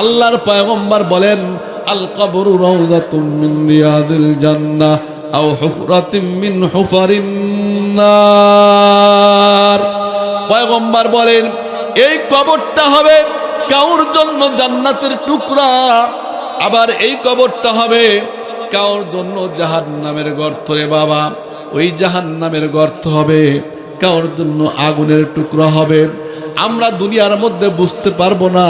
আল্লাহর পয়গম্বর বলেন, আল কবরু রাউযাতুম মিন রিয়াদিল জান্নাহ, আও হুফরাতিম মিন হুফারিন নার। পয়গম্বর বলেন, এই কবরটা হবে কাউর জন্য জান্নাতের টুকরা, আবার এই কবরটা হবে কাউর জন্য জাহান নামের গর্ত রে বাবা। ওই জাহান নামের গর্ত হবে কাউর জন্য আগুনের টুকরা হবে। আমরা দুনিয়ার মধ্যে বুঝতে পারব না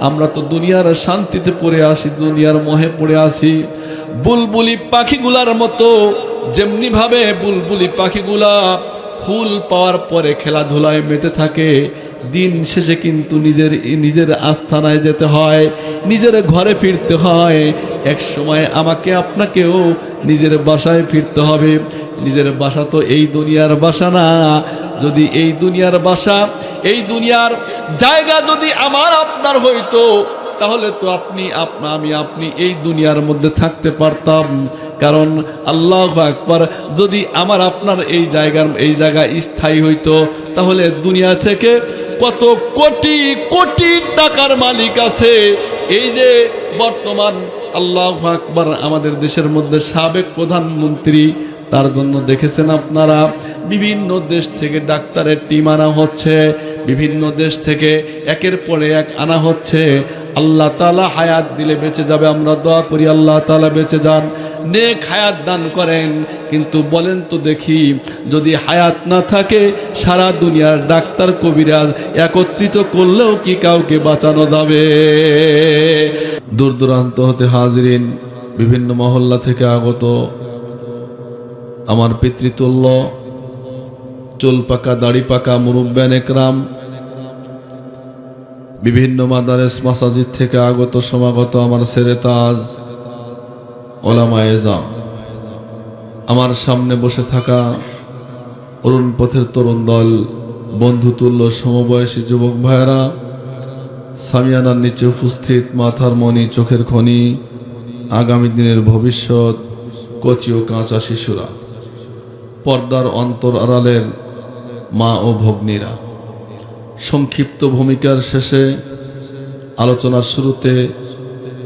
আমরা তো দুনিয়ার শান্তিতে পড়ে আসি, দুনিয়ার মোহে পড়ে আসি। বুলবুলি পাখিগুলার মতো যেমনি ভাবে বুলবুলি পাখিগুলা ফুল পাওয়ার পরে খেলাধুলায় মেতে থাকে, দিন শেষে কিন্তু নিজের নিজের আস্থানায় যেতে হয়, নিজের ঘরে ফিরতে হয়। এক সময় আমাকে আপনাকেও নিজের বাসায় ফিরতে হবে। নিজের বাসা তো এই দুনিয়ার বাসা না। যদি এই দুনিয়ার বাসা, এই দুনিয়ার জায়গা যদি আমার আপনার হইতো, তাহলে তো আপনি, আপনা, আমি, আপনি এই দুনিয়ার মধ্যে থাকতে পারতাম। কারণ আল্লাহ আকবার, যদি আমার আপনার এই জায়গার, এই জায়গা স্থায়ী হইতো, তাহলে দুনিয়া থেকে কত কোটি কোটি টাকার মালিক আছে। এই যে বর্তমান আল্লাহ আকবার আমাদের দেশের মধ্যে সাবেক প্রধানমন্ত্রী, তার জন্য দেখেছেন আপনারা, বিভিন্ন দেশ থেকে ডাক্তারের টিম আনা হচ্ছে। বিভিন্ন দেশ থেকে একের পরে এক আনা হচ্ছে। আল্লাহ তালা হায়াত দিলে বেঁচে যাবে, আমরা দোয়া করি, আল্লাহ তালা বেঁচে যান। নেক হায়াত দান করেন, কিন্তু বলেন তো দেখি, যদি হায়াত না থাকে, সারা দুনিয়ার ডাক্তার, কবিরাজ একত্রিত করলেও কি কাউকে বাঁচানো যাবে? দূর দূরান্ত হতে হাজরিন, বিভিন্ন মহল্লা থেকে আগত। আমার পিতৃতুল্য চুল পাকা, দাড়ি পাকা, মুরব্বান একরাম। বিভিন্ন মাদারেস মাসাজিদ থেকে আগত সমাগত আমার সেরে তাজ ওলামায়েজাম আমার সামনে বসে থাকা অরুণ পথের তরুণ দল, বন্ধুতুল্য সমবয়সী যুবক ভাইয়েরা, সামিয়ানার নিচে উপস্থিত মাথার মণি, চোখের খনি, আগামী দিনের ভবিষ্যৎ, কচি ও কাঁচা শিশুরা। পর্দার অন্তর আড়ালের মা ও ভগ্নীরা। সংক্ষিপ্ত ভূমিকার শেষে আলোচনার শুরুতে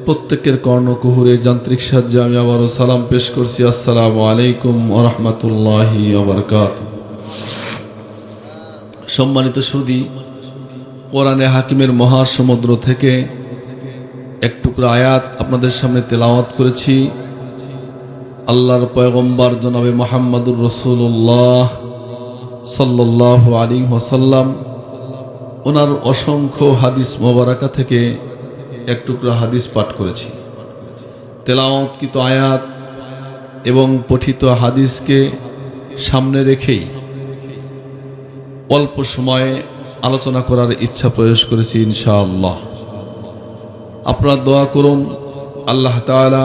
প্রত্যেকের কর্ণকুহুরে যান্ত্রিক সাহায্যে আমি আবারও সালাম পেশ করছি। আসসালামু আলাইকুম ওরহমতুল্লাহি ওবরকাত সম্মানিত সুদি, কোরআনে হাকিমের মহাসমুদ্র থেকে এক টুকরা আয়াত আপনাদের সামনে তেলাওয়াত করেছি। আল্লাহর পয়গম্বর জনাবে মোহাম্মদুর রসুল্লাহ সাল্লাহ আলী ওসাল্লাম ওনার অসংখ্য হাদিস মোবারাকা থেকে এক টুকরা হাদিস পাঠ করেছি। তেলাওয়াতকৃত আয়াত এবং পঠিত হাদিসকে সামনে রেখেই অল্প সময়ে আলোচনা করার ইচ্ছা প্রয়োগ করেছি ইনশাআল্লাহ। আপনারা দোয়া করুন, আল্লাহ তাআলা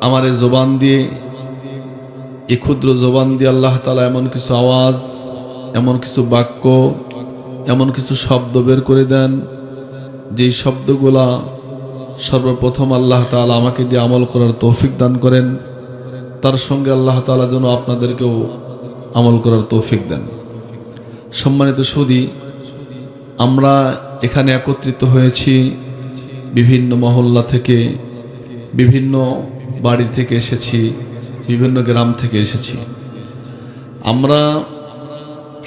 আমার জবান দিয়ে এ ক্ষুদ্র জবান দিয়ে আল্লাহ তালা এমন কিছু আওয়াজ, এমন কিছু বাক্য, এমন কিছু শব্দ বের করে দেন, যেই শব্দগুলা সর্বপ্রথম আল্লাহ তালা আমাকে দিয়ে আমল করার তৌফিক দান করেন, তার সঙ্গে আল্লাহ তালা যেন আপনাদেরকেও আমল করার তৌফিক দেন। সম্মানিত সুদী আমরা এখানে একত্রিত হয়েছি বিভিন্ন মহল্লা থেকে, বিভিন্ন বাড়ি থেকে এসেছি। বিভিন্ন গ্রাম থেকে এসেছি। আমরা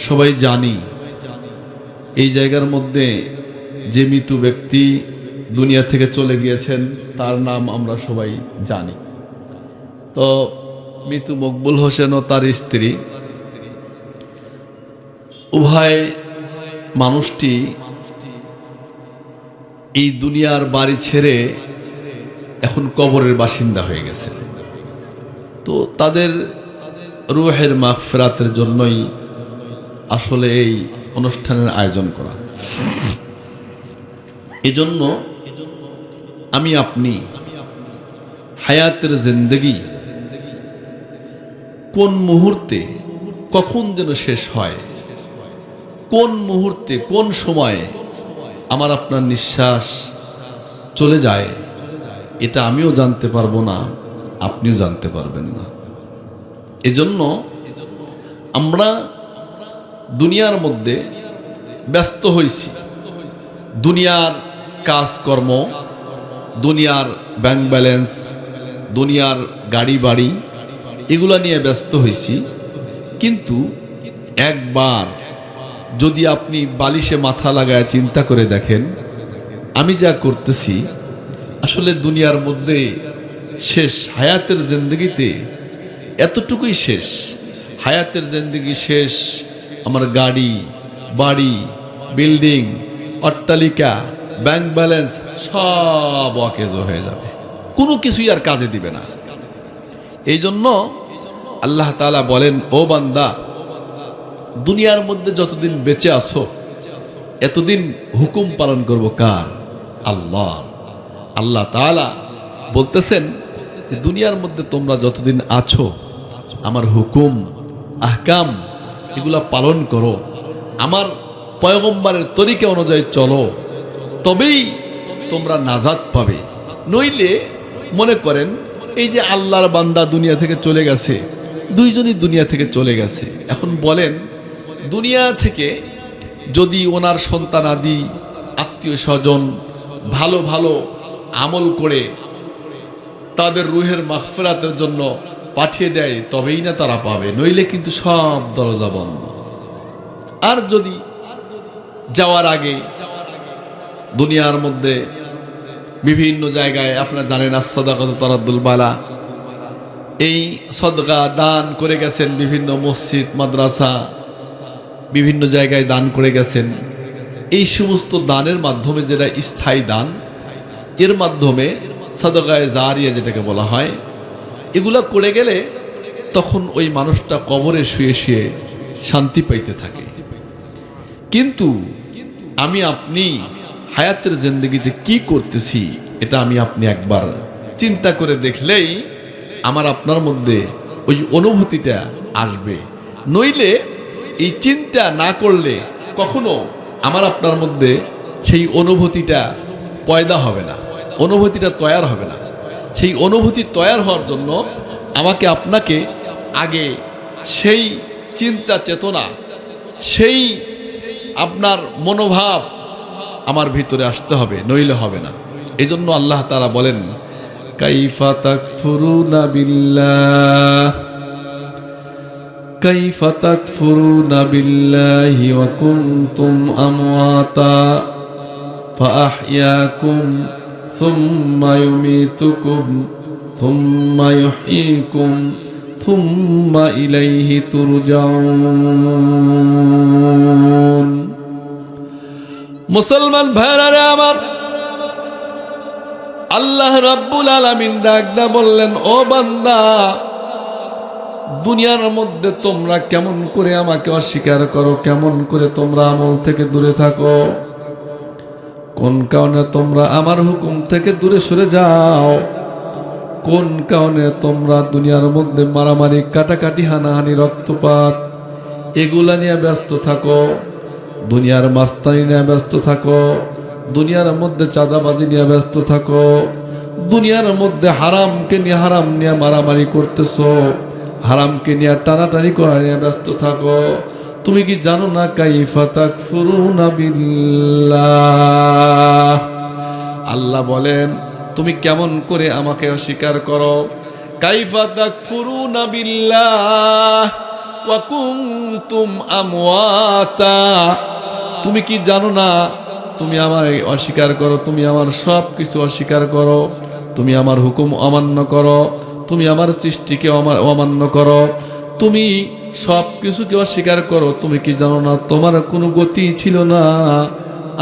সবাই জানি এই জায়গার মধ্যে যে মৃত ব্যক্তি দুনিয়া থেকে চলে গিয়েছেন, তার নাম আমরা সবাই জানি। তো মৃত্যু মকবুল হোসেন ও তার স্ত্রী, উভয় মানুষটি এই দুনিয়ার বাড়ি ছেড়ে এখন কবরের বাসিন্দা হয়ে গেছে। তো তাদের রুহের মাগফেরাতের জন্যই আসলে এই অনুষ্ঠানের আয়োজন করা। এজন্য আমি আপনি হায়াতের জিন্দগি কোন মুহূর্তে কখন যেন শেষ হয়, কোন মুহূর্তে কোন সময়ে আমার আপনার নিঃশ্বাস চলে যায়, এটা আমিও জানতে পারব না। আপনিও জানতে পারবেন না। এজন্য আমরা দুনিয়ার মধ্যে ব্যস্ত হয়েছি দুনিয়ার কাজকর্ম, দুনিয়ার ব্যাংক ব্যালেন্স দুনিয়ার গাড়ি বাড়ি এগুলা নিয়ে ব্যস্ত হয়েছি কিন্তু একবার যদি আপনি বালিশে মাথা লাগায় চিন্তা করে দেখেন, আমি যা করতেছি, আসলে দুনিয়ার মধ্যে শেষ হায়াতের জিন্দগিতে এতটুকুই শেষ। হায়াতের জিন্দগি শেষ আমার গাড়ি, বাড়ি, বিল্ডিং, অট্টালিকা, ব্যাংক ব্যালেন্স সব অকেজ হয়ে যাবে। কোনো কিছুই আর কাজে দিবে না। এই জন্য আল্লাহ তাআলা বলেন, ও বান্দা, দুনিয়ার মধ্যে যতদিন বেঁচে আছো, এতদিন হুকুম পালন করব কার? আল্লাহ আল্লাহ তাআলা বলতেছেন, দুনিয়ার মধ্যে তোমরা যতদিন আছো, আমার হুকুম, আহকাম, এগুলা পালন করো। আমার পয়গম্বারের তরিকা অনুযায়ী চলো। তবেই তোমরা নাজাদ পাবে। নইলে মনে করেন, এই যে আল্লাহর বান্দা দুনিয়া থেকে চলে গেছে, দুইজনই দুনিয়া থেকে চলে গেছে। এখন বলেন, দুনিয়া থেকে যদি ওনার সন্তান আদি আত্মীয় স্বজন ভালো ভালো আমল করে তাদের রুহের মাগফিরাতের জন্য পাঠিয়ে দেয়, তবেই না তারা পাবে। নইলে কিন্তু সব দরজা বন্ধ। আর যদি যাওয়ার আগে দুনিয়ার মধ্যে বিভিন্ন জায়গায়, আপনারা জানেন আসাদাকত তরাদ্দুল বালা, এই সদগা দান করে গেছেন বিভিন্ন মসজিদ, মাদ্রাসা, বিভিন্ন জায়গায় দান করে গেছেন। এই সমস্ত দানের মাধ্যমে যেটা স্থায়ী দান, এর মাধ্যমে সদকায় জারিয়া যেটাকে বলা হয়, এগুলা করে গেলে তখন ওই মানুষটা কবরে শুয়ে শুয়ে শান্তি পাইতে থাকে। কিন্তু আমি আপনি হায়াতের জিন্দগিতে কি করতেছি, এটা আমি আপনি একবার চিন্তা করে দেখলেই আমার আপনার মধ্যে ওই অনুভূতিটা আসবে। নইলে এই চিন্তা না করলে কখনো আমার আপনার মধ্যে সেই অনুভূতিটা পয়দা হবে না। অনুভূতিটা তৈয়ার হবে না সেই অনুভূতি তৈয়ার হওয়ার জন্য আমাকে আপনাকে আগে সেই চিন্তা চেতনা সেই আপনার মনোভাব আমার ভিতরে আসতে হবে নইলে হবে না এই জন্য আল্লাহ তারা বলেন কাইফা তাকফুরুনা বিল্লাহ কাইফা তাকফুরুনা বিল্লাহি ওয়া কুনতুম আমওয়াতা فأحياكم ثم يميتكم ثم يحييكم ثم إليه ترجعون মুসলমান ভাইরারে আমার আল্লাহ রাব্বুল আলামিন ডাকদা বললেন ও বান্দা দুনিয়ার মধ্যে তোমরা কেমন করে আমাকে অস্বীকার করো কেমন করে তোমরা আমল থেকে দূরে থাকো কোন কারণে তোমরা আমার হুকুম থেকে দূরে সরে যাও? কোন কারণে তোমরা দুনিয়ার মধ্যে মারামারি, কাটাকাটি, হানাহানি, রক্তপাত এগুলা নিয়ে ব্যস্ত থাকো? দুনিয়ার মাস্তানি নিয়ে ব্যস্ত থাকো? দুনিয়ার মধ্যে চাঁদাবাজি নিয়ে ব্যস্ত থাকো? দুনিয়ার মধ্যে হারামকে নিয়ে হারাম নিয়ে মারামারি করতেছো? হারামকে নিয়ে টানাটানি করা নিয়ে ব্যস্ত থাকো? তুমি কি জানো না কাইফা তাকফুরুনা বিল্লাহ? আল্লাহ বলেন, তুমি কেমন করে আমাকে অস্বীকার করো? কাইফা তাকফুরুনা বিল্লাহ ওয়া কুনতুম আমওয়াতা। তুমি কি জানো না, তুমি আমায় অস্বীকার করো, তুমি আমার সব কিছু অস্বীকার করো, তুমি আমার হুকুম অমান্য করো, তুমি আমার সৃষ্টিকে অমা- অমান্য করো, তুমি সব কিছু কিছুকে অস্বীকার করো। তুমি কি জানো না, তোমার কোনো গতি ছিল না।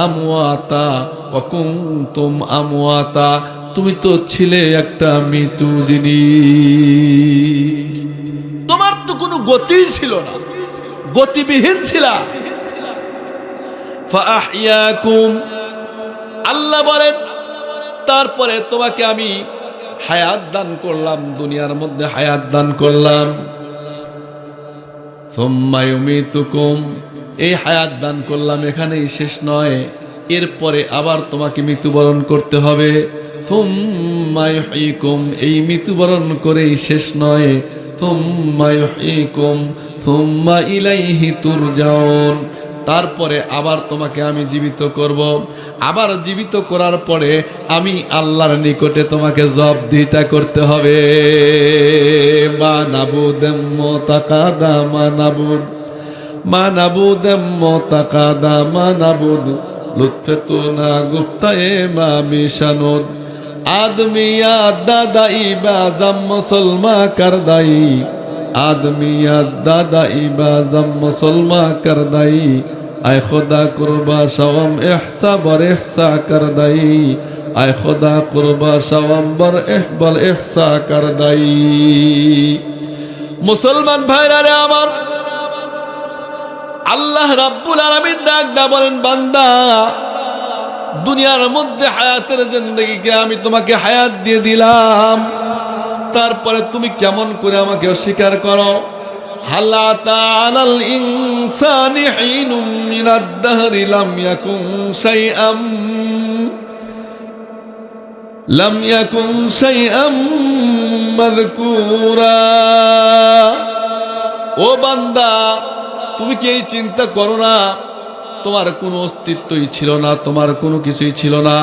আমুয়াতা অকুম আমুয়াতা তুমি তো ছিলে একটা মৃত্যু জিনিস। তোমার তো কোনো গতিই ছিল না, গতিবিহীন ছিলা। আল্লাহ বলেন, তারপরে তোমাকে আমি হায়াত দান করলাম, দুনিয়ার মধ্যে হায়াত দান করলাম। সুম্মা ইউমিতুকুম এই হায়াত দান করলাম এখানেই শেষ নয়। এরপরে আবার তোমাকে মৃত্যুবরণ করতে হবে। সুম্মা ইউহয়িকুম এই মৃত্যুবরণ করেই শেষ নয়। সুম্মা ইউহয়িকুম সুম্মা ইলাইহি তুরজাউন তারপরে আবার তোমাকে আমি জীবিত করব। আবার জীবিত করার পরে আমি আল্লাহর নিকটে তোমাকে জবাবদিহিতা করতে হবে। নাবুদ তাকাদা মা মুসলমা করদাই। আদমিয়া দাদাই বাজাম মুসলমা করদাই। আয় খোদা কুরবা সওয়াম ইহসা বর ইহসা করদাই আয় খোদা কুরবা সওয়াম বর ইহবল ইহসা করদাই মুসলমান ভাইরা রে আমার, আল্লাহ রাব্বুল আলামিন ডাক দা বলেন, বান্দা, দুনিয়ার মধ্যে হায়াতের জিন্দগিকে আমি তোমাকে হায়াত দিয়ে দিলাম। তারপরে তুমি কেমন করে আমাকে অস্বীকার করো? হাল্লা তাআলাল ইনসানি হিনুম মিনাদ দাহরি লাম ইয়াকুন শাইআম লাম ইয়াকুন শাইআম মাযকুরা ও বান্দা, তুমি কি এই চিন্তা করো না? তোমার কোনো অস্তিত্বই ছিল না, তোমার কোনো কিছুই ছিল না।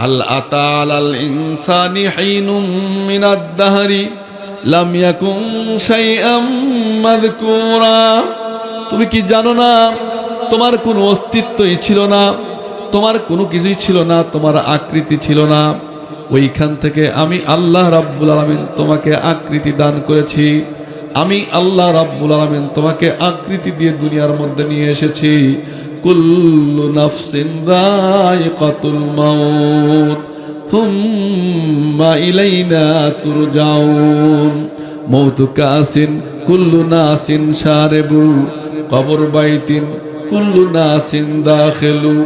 হাল আতাল ইনসানি হাইনুম মিনাদ দাহরি লাম ইয়াকুন শাইআম মাযকুরা। তুমি কি জানো না, তোমার কোনো অস্তিত্বই ছিল না, তোমার কোনো কিছুই ছিল না, তোমার আকৃতি ছিল না। ওইখান থেকে আমি আল্লাহ রাব্বুল আলামিন তোমাকে আকৃতি দান করেছি। আমি আল্লাহ রাব্বুল আলামিন তোমাকে আকৃতি দিয়ে দুনিয়ার মধ্যে নিয়ে এসেছি। কুল্লু নাফসিন যায়িকাতুল মাউত। থুম্মা ইলাইনা তুরজাউন মৌত কাসিন কুল্লু নাসিন শারিবু কবর বাইতিন কুল্লু নাসিন দাখিলু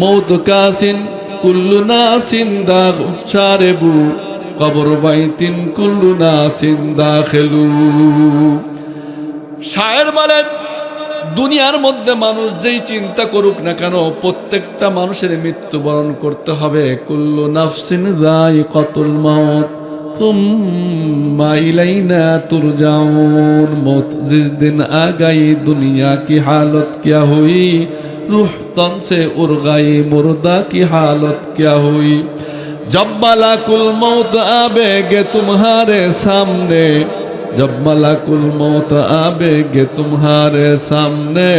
মৌত কাসিন কুল্লু নাসিন দা শারিবু কবর বাইতিন কুল্লু নাসিন দাখিলু শায়ের বলেন দুনিয়ার মধ্যে মানুষ যেই চিন্তা করুক না কেন, প্রত্যেকটা মানুষের মৃত্যুবরণ করতে হবে। কুল্লু নাফসিন দাই কতুল মত মাইলাইনা মত আগাই দুনিয়া কি হালত রুহ কি হালত আবেগে তুমহারে সামনে जब मलाकुल मौत आवेगे तुम्हारे सामने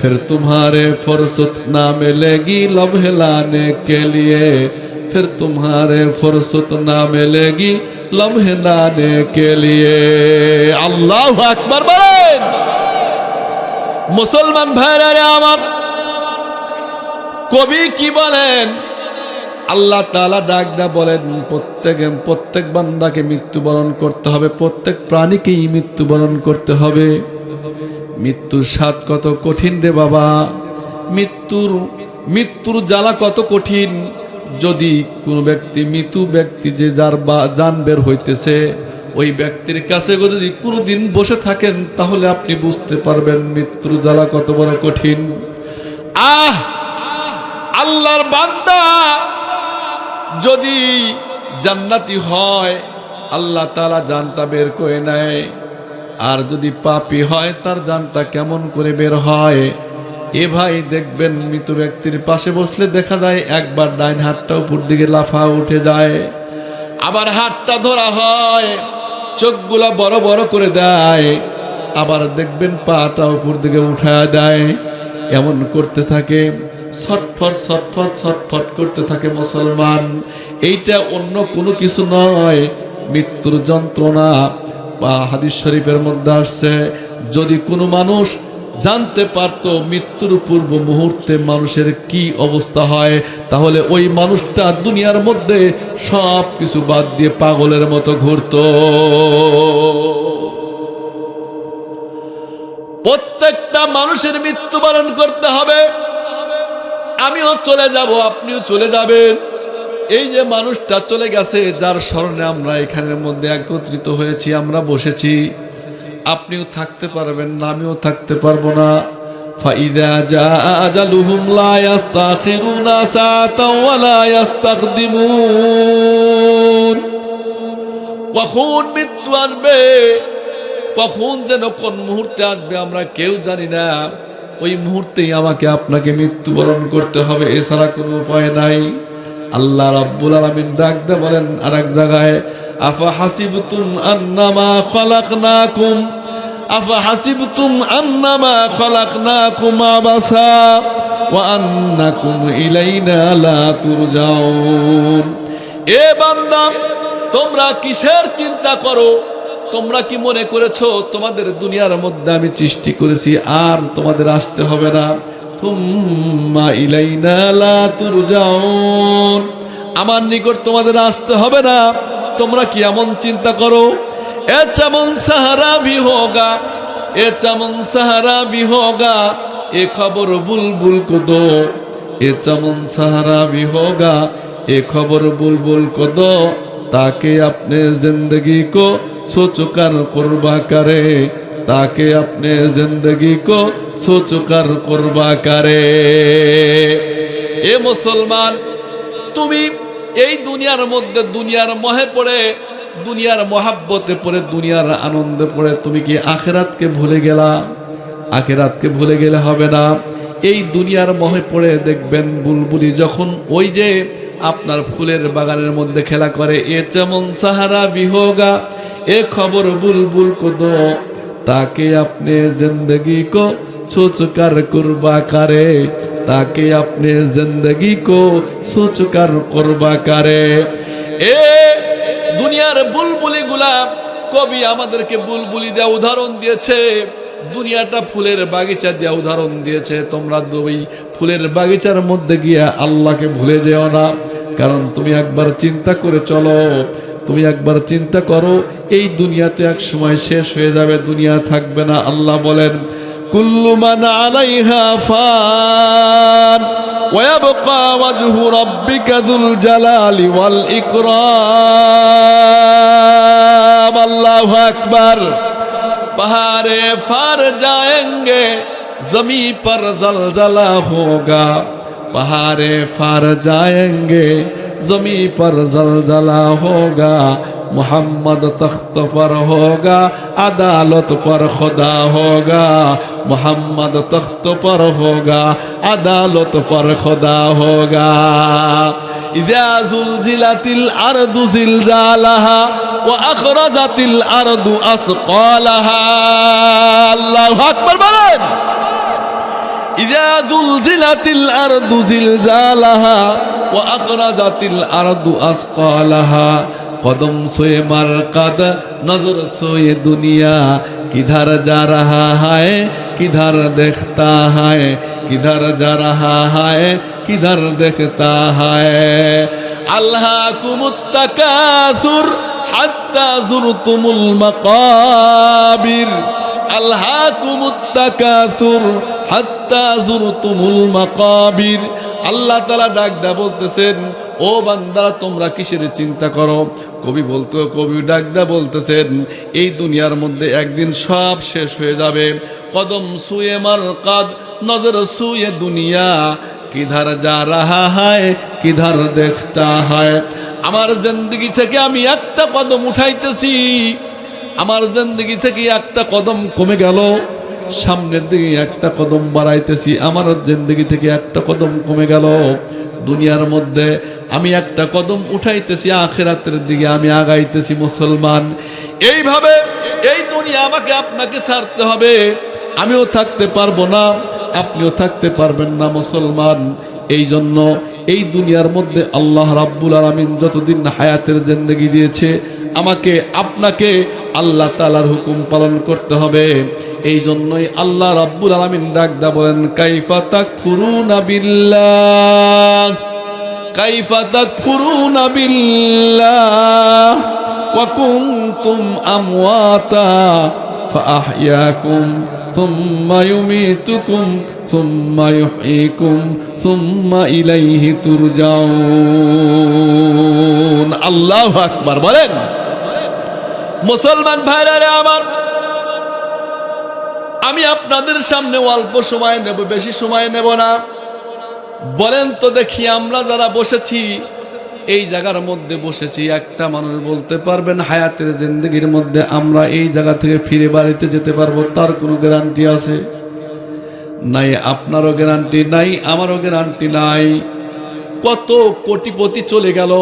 फिर तुम्हारे फुर्सत ना मिलेगी लब हिलाने के लिए फिर तुम्हारे फुर्सत ना मिलेगी लब हिलाने के लिए আল্লাহ আকবার বলেন মুসলমান ভাইরা রে আমার কবি কি বলেন আল্লাহ তালা ডাক দা বলেন, প্রত্যেক প্রত্যেক বান্দাকে মৃত্যুবরণ করতে হবে, প্রত্যেক প্রাণীকেই মৃত্যুবরণ করতে হবে। মৃত্যুর স্বাদ কত কঠিন রে বাবা। মৃত্যুর মৃত্যুর জ্বালা কত কঠিন। যদি কোনো ব্যক্তি, মৃত্যু ব্যক্তি যে যার বা যান বের হইতেছে, ওই ব্যক্তির কাছে যদি কোনোদিন বসে থাকেন, তাহলে আপনি বুঝতে পারবেন মৃত্যুর জ্বালা কত বড় কঠিন। আহ! আল্লাহর বান্দা যদি জান্নাতি হয়, আল্লাহ তালা জানটা বের করে নেয়। আর যদি পাপি হয়, তার জানটা কেমন করে বের হয়? এ ভাই দেখবেন, মৃত ব্যক্তির পাশে বসলে দেখা যায়, একবার ডাইন হাতটা উপর দিকে লাফা উঠে যায়। আবার হাতটা ধরা হয়, চোখগুলা বড় বড় করে দেয়। আবার দেখবেন, পাটা উপর দিকে উঠায় দেয়। এমন করতে থাকে, ছটফট ছটফট ছটফট করতে থাকে মুসলমান। এইটা অন্য কোনো কিছু নয়, মৃত্যুর যন্ত্রণা। বা হাদিস শরীফের মধ্যে আসছে, যদি কোনো মানুষ জানতে পারত মৃত্যুর পূর্ব মুহূর্তে মানুষের কি অবস্থা হয়, তাহলে ওই মানুষটা দুনিয়ার মধ্যে সব কিছু বাদ দিয়ে পাগলের মতো ঘুরত। প্রত্যেকটা মানুষের মৃত্যুবরণ করতে হবে আমিও চলে যাব আপনিও চলে যাবেন এই যে মানুষটা চলে গেছে যার স্মরণে আমরা এখানের মধ্যে একত্রিত হয়েছি আমরা বসেছি আপনিও থাকতে পারবেন না আমিও থাকতে পারবো না فإذا جاء أجلهم لا يستأخرون ساعة ولا يستقدمون কখন মৃত্যু আসবে কখন যেন কোন মুহূর্তে আসবে আমরা কেউ জানি না। ওই মুহূর্তেই আমাকে আপনাকে মৃত্যুবরণ করতে হবে, এছাড়া কোনো উপায় নাই। আল্লাহ রাব্বুল আলামিন ডাকতে বলেন আর এক জায়গায়, আফা হাসিবতুম আন্নামা খালাকনাকুম, আফা হাসিবতুম আন্নামা খালাকনাকুম আবাসা, ওয়া আন্নাকুম ইলাইনা লা তুরজাউন। এ বান্দা, তোমরা কিসের চিন্তা করো? তোমরা কি মনে করেছ, তোমাদের দুনিয়ার মধ্যে আমি সৃষ্টি করেছি, আর তোমাদের আসতে হবে না? আমার নিকট তোমাদের আসতে হবে না। তোমরা কি এমন চিন্তা করো? এ চমন সাহারা ভি হোগা এ চমন সাহারা ভি হোগা এ খবর বুলবুল কো দো এ চমন সাহারা ভি হোগা এ খবর বুলবুল কো তাকে আপনি জিন্দগি কো সোচকার করবা করে। তাকে আপনি জিন্দগি কো সোচকার করবা করে। এ মুসলমান, তুমি এই দুনিয়ার মধ্যে দুনিয়ার মহে পড়ে, দুনিয়ার মহাব্বতে পড়ে, দুনিয়ার আনন্দে পড়ে, তুমি কি আখেরাতকে ভুলে গেলা? আখেরাতকে ভুলে গেলে হবে না। এই দুনিয়ার মহে পড়ে দেখবেন বুলবুলি যখন ওই যে আপনার ফুলের বাগানের মধ্যে খেলা করে। এ চেমন সাহারা বিহোগা, এ খবর বুলবুল কোদো। তাকে আপনি জিন্দগি কো সোচকার করবা কারে। তাকে আপনি জিন্দগি কো সোচকার করবা কারে। এ দুনিয়ার বুলবুলি গুলা কবি আমাদেরকে বুলবুলি দেওয়া উদাহরণ দিয়েছে। দুনিয়াটা ফুলের বাগিচা দেওয়া উদাহরণ দিয়েছে তোমরা দুই ফুলের বাগিচার মধ্যে গিয়ে আল্লাহকে ভুলে যেও না কারণ তুমি একবার চিন্তা করে চলো তুমি একবার চিন্তা করো এই দুনিয়া তো এক সময় শেষ হয়ে যাবে দুনিয়া থাকবে না আল্লাহ বলেন কুল্লু মান আলাইহা ফান ويبقى وجه ربك ذو الجلال والإكرام الله أكبر पहाड़े फर जाएंगे जमी पर जलजला होगा पहाड़े फर जाएंगे जमी पर जलजला होगा मोहम्मद तख्त पर होगा अदालत पर खुदा होगा मोहम्मद तख्त पर होगा अदालत पर खुदा होगा इजाजुल जिलातिल अर्दुजिल जालहा ওয়াখরাজাতিল আরদু আসকালাহা আল্লাহু আকবার বলেন ইযা যুলজিলাতিল আরদু জিলজালাহা ওয়াখরাজাতিল আরদু আসকালাহা কদম সয়ে মারকাদ নজর সয়ে দুনিয়া কিধার যা রাহা হায় কিধার দেখতা হায় কিধার যা রাহা হায় কিধার দেখতা হায় আল্লাহ কুমুত্তাকাসুর হাত্তা জুরতুমুল মাকাবির আলহাকুমুত তাকাসুর, হাত্তা জুরতুমুল মাকাবির। আল্লাহ তাআলা ডাক দা বলতেছেন, ও বান্দারা, তোমরা কিসের চিন্তা করো? কবি বলতো কবি ডাকদা বলতেছেন, এই দুনিয়ার মধ্যে একদিন সব শেষ হয়ে যাবে। কদম সুয়ে মার কদ, নজর সুয়ে দুনিয়া। কিধার যা রাহা হায়, কিধার দেখতা হয়। আমার জিন্দগি থেকে আমি একটা কদম উঠাইতেছি। আমার জিন্দগি থেকে একটা কদম কমে গেল। সামনের দিকে একটা কদম বাড়াইতেছি। আমার জিন্দগি থেকে একটা কদম কমে গেল। দুনিয়ার মধ্যে আমি একটা কদম উঠাইতেছি। আখেরাতের দিকে আমি আগাইতেছি মুসলমান। এইভাবে এই দুনিয়া আমাকে আপনাকে ছাড়তে হবে। আমিও থাকতে পারব না। আপনিও থাকতে পারবেন না মুসলমান। এই জন্য এই দুনিয়ার মধ্যে আল্লাহ রাব্বুল আলমিন যতদিন হায়াতের জিন্দগি দিয়েছে আমাকে আপনাকে আল্লাহ তালার হুকুম পালন করতে হবে এই জন্যই আল্লাহ রাব্বুল আলমিন ডাকদা বলেন কাইফা তাক ফুরুনা বিল্লাহ কাইফা তাক ফুরুনা বিল্লাহ وكنتم أمواتا فأحياكم ثم يميتكم ثم يحييكم ثم إليه ترجعون الله أكبر বলেন মুসলমান ভাইরা আমার আমি আপনাদের সামনে অল্প সময় নেব বেশি সময় নেব না বলেন তো দেখি আমরা যারা বসেছি এই জায়গার মধ্যে বসেছি, একটা মানুষ বলতে পারবেন, হায়াতের জিন্দগির মধ্যে আমরা এই জায়গা থেকে ফিরে বাড়িতে যেতে পারব, তার কোনো গ্যারান্টি আছে? নাই, আপনারও গ্যারান্টি নাই, আমারও গ্যারান্টি নাই। কত কোটিপতি চলে গেল,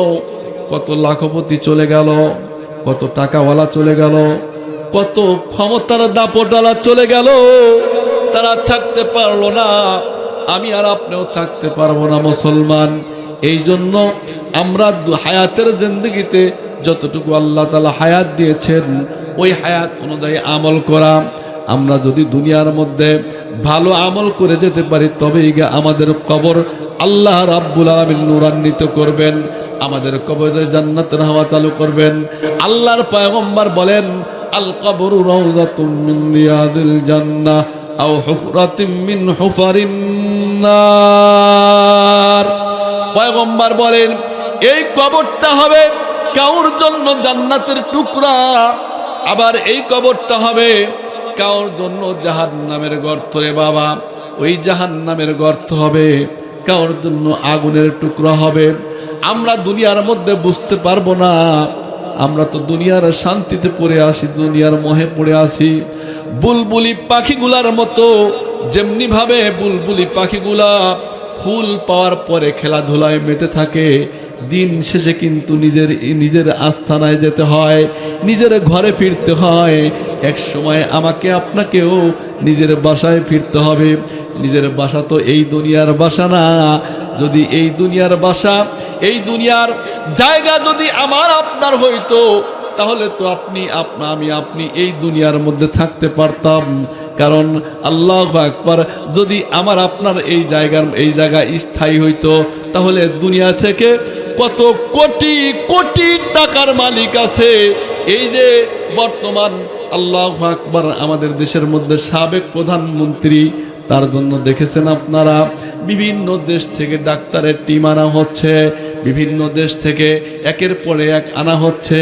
কত লাখপতি চলে গেল, কত টাকাওয়ালা চলে গেল, কত ক্ষমতার দাপটালা চলে গেল, তারা থাকতে পারল না, আমি আর আপনিও থাকতে পারব না, মুসলমান। এই জন্য আমরা হায়াতের জিন্দগিতে যতটুকু আল্লাহ তালা হায়াত দিয়েছেন, ওই হায়াত অনুযায়ী আমল করা। আমরা যদি দুনিয়ার মধ্যে ভালো আমল করে যেতে পারি, তবেই গিয়ে আমাদের কবর আল্লাহ রাব্বুল আলমিন নুরান্বিত করবেন, আমাদের কবরে জান্নাতের হাওয়া চালু করবেন। আল্লাহর পয়গম্বর বলেন, আল কবরু জান্নাহ আও হুফরাতিম মিন পয়গম্বর বলেন, এই কবরটা হবে কাউর জন্য জান্নাতের টুকরা। আবার এই কবরটা হবে কাউর জন্য জাহান নামের গর্ত রে বাবা। ওই জাহান নামের গর্ত হবে কাউর জন্য আগুনের টুকরা হবে। আমরা দুনিয়ার মধ্যে বুঝতে পারব না। আমরা তো দুনিয়ার শান্তিতে পড়ে আসি, দুনিয়ার মোহে পড়ে আসি। বুলবুলি পাখিগুলার মতো যেমনি ভাবে বুলবুলি পাখিগুলা ফুল পাওয়ার পরে খেলাধুলায় মেতে থাকে। দিন শেষে কিন্তু নিজের নিজের আস্থানায় যেতে হয়, নিজের ঘরে ফিরতে হয়। এক সময় আমাকে আপনাকেও নিজের বাসায় ফিরতে হবে। নিজের বাসা তো এই দুনিয়ার বাসা না। যদি এই দুনিয়ার বাসা, এই দুনিয়ার জায়গা যদি আমার আপনার হইতো তাহলে তো আপনি, আপনা, আমি, আপনি এই দুনিয়ার মধ্যে থাকতে পারতাম। কারণ আল্লাহ আকবার, যদি আমার, আপনার এই জায়গার, এই জায়গা স্থায়ী হইতো, তাহলে দুনিয়া থেকে কত কোটি কোটি টাকার মালিক আছে। এই যে বর্তমান আল্লাহ আকবার আমাদের দেশের মধ্যে সাবেক প্রধানমন্ত্রী, তার জন্য দেখেছেন আপনারা, বিভিন্ন দেশ থেকে ডাক্তারের টিম আনা হচ্ছে। বিভিন্ন দেশ থেকে একের পরে এক আনা হচ্ছে।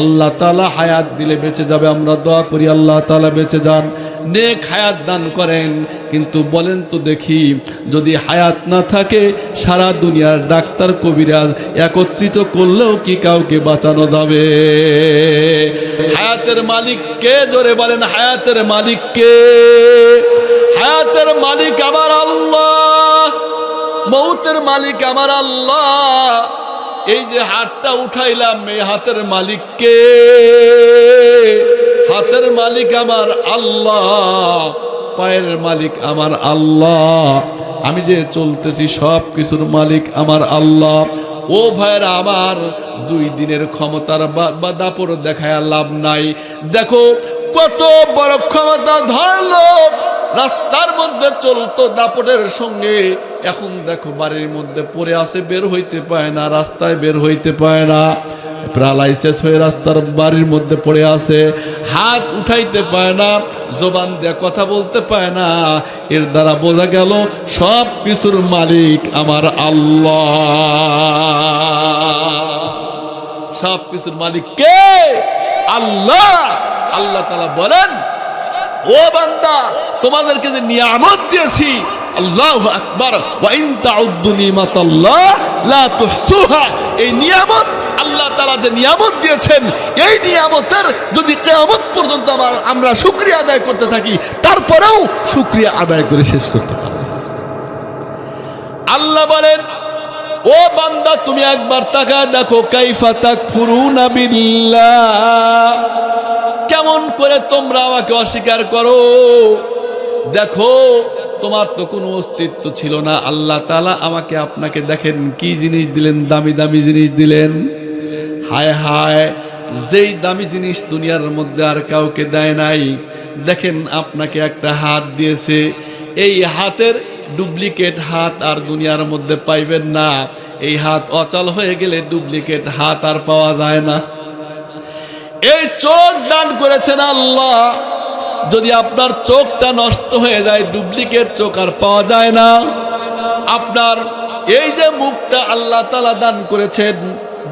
আল্লাহ তালা হায়াত দিলে বেঁচে যাবে, আমরা দোয়া করি আল্লাহ তালা বেঁচে যান। নেক হায়াত দান করেন, কিন্তু বলেন তো দেখি, যদি হায়াত না থাকে, সারা দুনিয়ার ডাক্তার কবিরাজ একত্রিত করলেও কি কাউকে বাঁচানো যাবে? হায়াতের মালিক কে? জোরে বলেন, হায়াতের মালিক কে? হায়াতের মালিক আমার আল্লাহ। মৌতের মালিক আমার আল্লাহ। এই যে হাতটা উঠাইলাম, এই হাতের মালিক কে? হাতের মালিক আমার আল্লাহ, পায়ের মালিক আমার আল্লাহ। আমি যে চলতেছি সব কিছুর মালিক আমার আল্লাহ। ও ভাইরা আমার দুই দিনের ক্ষমতার বা- দাপর দেখায় লাভ নাই। দেখো কত বড় ক্ষমতা ধরলো। রাস্তার মধ্যে চলতো দাপটের সঙ্গে। এখন দেখো বাড়ির মধ্যে পড়ে আছে, বের হইতে পায় না, রাস্তায় বের হইতে পায় না। প্যারালাইসিস হয়ে রাস্তার বাড়ির মধ্যে পড়ে আছে, হাত উঠাইতে পায় না, জবান দিয়ে কথা বলতে পায় না। এর দ্বারা বোঝা গেল সব কিছুর মালিক আমার আল্লাহ। সব কিছুর মালিক কে? আল্লাহ। আল্লাহ তালা বলেন ও বান্দা, তোমাদেরকে যে নিয়ামত দিয়েছি, আল্লাহ আকবার এই নিয়ামত, আল্লাহ তাআলা যে নিয়ামত দিয়েছেন, এই নিয়ামতের যদি কিয়ামত পর্যন্ত আমার, আমরা শুকরিয়া আদায় করতে থাকি, তারপরেও শুকরিয়া আদায় করে শেষ করতে পারব আল্লাহ বলেন, ও বান্দা, তুমি একবার তাকায় দেখো, কাইফা তাকফুরুনা বিল্লাহ। কেমন করে তোমরা আমাকে অস্বীকার করো? দেখো, তোমার তো কোনো অস্তিত্ব ছিল না। আল্লাহ তালা আমাকে আপনাকে দেখেন, কি জিনিস দিলেন? দামি দামি জিনিস দিলেন। হায় হায়, যেই দামি জিনিস দুনিয়ার মধ্যে আর কাউকে দেয় নাই। দেখেন, আপনাকে একটা হাত দিয়েছে। এই হাতের ডুপ্লিকেট হাত আর দুনিয়ার মধ্যে পাইবেন না। এই হাত অচল হয়ে গেলে ডুপ্লিকেট হাত আর পাওয়া যায় না। এই চোখ দান করেছেন আল্লাহ। যদি আপনার চোখটা নষ্ট হয়ে যায়, ডুপ্লিকেট চোখ আর পাওয়া যায় না। আপনার এই যে মুখটা আল্লাহ তালা দান করেছেন,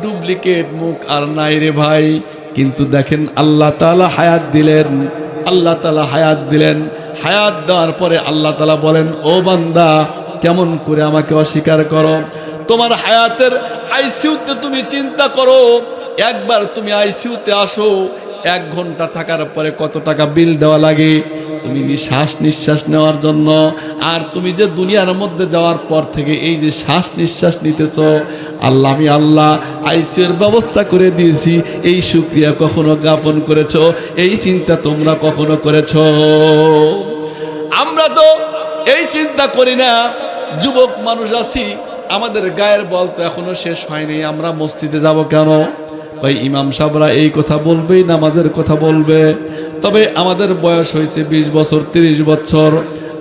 ডুপ্লিকেট মুখ আর নাই রে ভাই। কিন্তু দেখেন আল্লাহ তালা হায়াত দিলেন, আল্লাহ তালা হায়াত দিলেন। হায়াত দেওয়ার পরে আল্লাহ তালা বলেন, ও বান্দা, কেমন করে আমাকে অস্বীকার করো? তোমার হায়াতের আইসিউতে তুমি চিন্তা করো একবার তুমি আইসিউতে আসো, এক ঘণ্টা থাকার পরে কত টাকা বিল দেওয়া লাগে? তুমি নিঃশ্বাস নিঃশ্বাস নেওয়ার জন্য। আর তুমি যে দুনিয়ার মধ্যে যাওয়ার পর থেকে এই যে শ্বাস নিঃশ্বাস নিতেছ, আল্লাহ আমি আল্লাহ আইসিউর ব্যবস্থা করে দিয়েছি। এই সুক্রিয়া কখনো জ্ঞাপন করেছ? এই চিন্তা তোমরা কখনো করেছ? আমরা তো এই চিন্তা করি না। যুবক মানুষ আছি, আমাদের গায়ের বল তো এখনও শেষ হয়নি। আমরা মসজিদে যাব কেন? ওই ইমাম সাহরা এই কথা বলবেই, নামাজের কথা বলবে। তবে আমাদের বয়স হয়েছে ২০ বছর ৩০ বছর।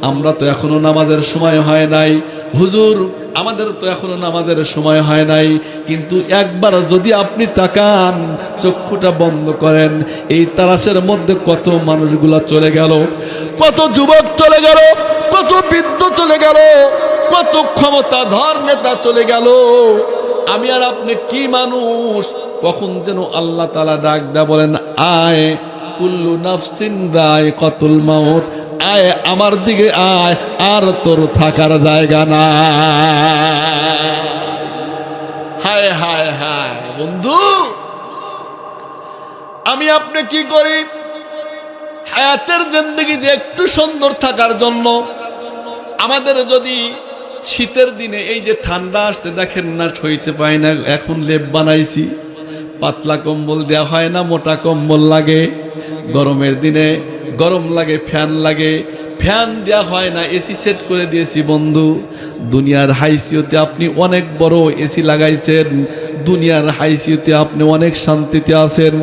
আমরা তো এখনও নামাজের সময় হয় নাই। হুজুর, আমাদের তো এখনও নামাজের সময় হয় নাই। কিন্তু একবার যদি আপনি তাকান, চক্ষুটা বন্ধ করেন, এই তারাসের মধ্যে কত মানুষগুলা চলে গেল, কত যুবক চলে গেল, কত বৃদ্ধ চলে গেল, কত ক্ষমতাধর নেতা চলে গেল। আমি আর আপনি কি মানুষ? কখন যেন আল্লাহ তালা ডাক দেয়া বলেন, আয়, কুল্লু নাফসিন দায় কতুল মাউত। আয়, আমার দিকে আয়, আর তোর থাকার জায়গা না হায় হায় হায়, বন্ধু, আমি আপনি কি করি? হায়াতের জিন্দগি যে একটু সুন্দর থাকার জন্য, আমাদের যদি শীতের দিনে এই যে ঠান্ডা আসছে, দেখেন না, সইতে পাই না, এখন লেপ বানাইছি। পাতলা কম্বল দেওয়া হয় না, মোটা কম্বল লাগে। গরমের দিনে গরম লাগে, ফ্যান লাগে। ফ্যান দেওয়া হয় না, এসি সেট করে দিয়েছি বন্ধু। দুনিয়ার হাইসিওতে আপনি অনেক বড় এসি লাগাইছেন। দুনিয়ার হাইসিওতে আপনি অনেক শান্তিতে আছেন।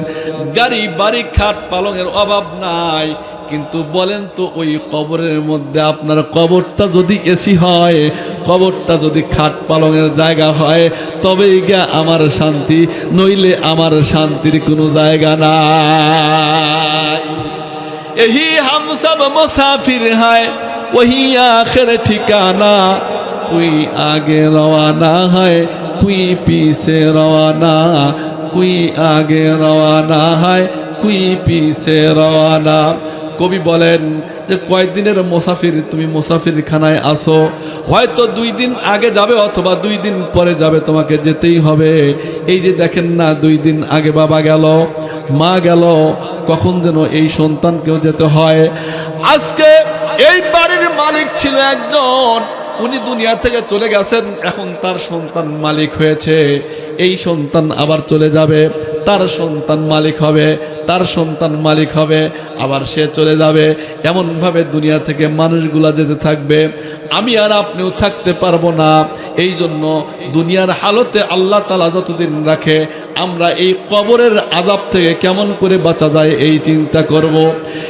গাড়ি, বাড়ি, খাট পালংয়ের অভাব নাই। কিন্তু বলেন তো, ওই কবরের মধ্যে আপনার কবরটা যদি এসি হয় কবরটা যদি খাট পালনের জায়গা হয়, তবেই গা আমার শান্তি, নইলে আমার শান্তির কোনো জায়গা নাই। এই হাম সব মুসাফির হায় ওই আখের ঠিকানা। কুই আগে রওয়ানা হয়, কুই পিছে রওয়ানা। কুই আগে রওয়ানা হয়, কুই পিছে রওয়ানা। কবি বলেন যে কয়েকদিনের মোসাফির? তুমি মুসাফির খানায় আসো। হয়তো দুই দিন আগে যাবে অথবা দুই দিন পরে যাবে, তোমাকে যেতেই হবে। এই যে দেখেন না, দুই দিন আগে বাবা গেল, মা গেল, কখন যেন এই সন্তানকেও যেতে হয়। আজকে এই বাড়ির মালিক ছিল একজন, উনি দুনিয়া থেকে চলে গেছেন, এখন তার সন্তান মালিক হয়েছে। এই সন্তান আবার চলে যাবে। তার সন্তান মালিক হবে, তার সন্তান মালিক হবে, আবার সে চলে যাবে। এমনভাবে দুনিয়া থেকে মানুষগুলা যেতে থাকবে। আমি আর আপনিও থাকতে পারব না। এই জন্য দুনিয়ার হালতে আল্লাহ তালা যতদিন রাখে, আমরা এই কবরের আজাব থেকে কেমন করে বাঁচা যায় এই চিন্তা করব।